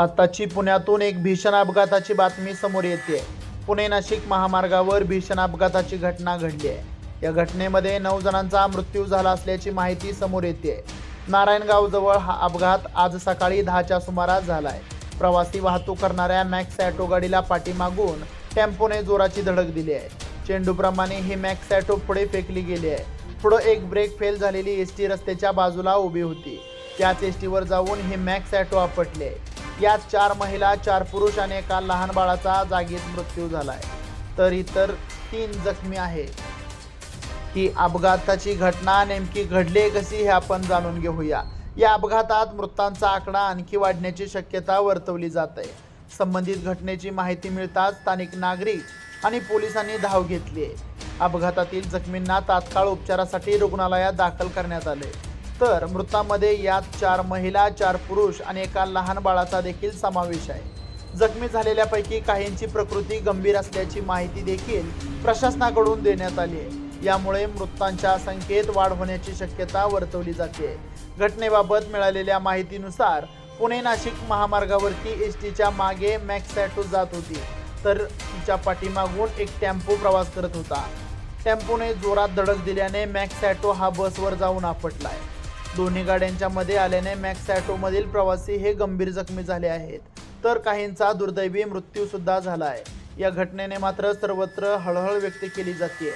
आत्ताची पुण्यातून एक भीषण अपघाताची बातमी समोर येते. पुणे नाशिक महामार्गावर भीषण अपघाताची घटना घडली आहे. या घटनेमध्ये नऊ जणांचा मृत्यू झाला असल्याची माहिती समोर येते. नारायणगाव जवळ हा अपघात आज सकाळी दहाच्या सुमारास झालाय. प्रवासी वाहतूक करणाऱ्या मॅक्स ॲटो गाडीला पाठीमागून टेम्पोने जोराची धडक दिली आहे. चेंडूप्रमाणे ही मॅक्स ॲटो पुढे फेकली गेली आहे. पुढं एक ब्रेक फेल झालेली एस टी रस्त्याच्या बाजूला उभी होती. त्याच एस टीवर जाऊन हे मॅक्स ॲटो आपटले. यात चार महिला चार पुरुष आणि एका लहान बाळाचा जागीच मृत्यू झालाय. तर इतर तीन जखमी आहे. ही अपघाताची घटना नेमकी घडली कशी हे आपण जाणून घेऊया. या अपघातात मृतांचा आकडा आणखी वाढण्याची शक्यता वर्तवली जात आहे संबंधित घटनेची माहिती मिळताच स्थानिक नागरिक आणि पोलिसांनी धाव घेतली आहे अपघातातील जखमींना तात्काळ उपचारासाठी रुग्णालयात दाखल करण्यात आले तर मृतामध्ये यात चार महिला चार पुरुष आणि एका लहान बाळाचा देखील समावेश आहे. जखमी झालेल्यापैकी काहींची प्रकृती गंभीर असल्याची माहिती देखील प्रशासनाकडून देण्यात आली आहे. यामुळे मृतांच्या संख्येत वाढ होण्याची शक्यता वर्तवली जाते. घटनेबाबत मिळालेल्या माहितीनुसार पुणे नाशिक महामार्गावरती एस टीच्या मागे मॅक्स ॲटो जात होती तर तिच्या पाठीमागून एक टेम्पो प्रवास करत होता. टेम्पोने जोरात धडक दिल्याने मॅक्स ॲटो हा बसवर जाऊन आपटलाय. दोन्ही गाड्यांच्या मध्ये आल्याने मॅक्स ॲटोमधील प्रवासी हे गंभीर जखमी झाले आहेत. तर काहींचा दुर्दैवी मृत्यू सुद्धा झाला आहे या घटनेने मात्र सर्वत्र हळहळ व्यक्त केली जाते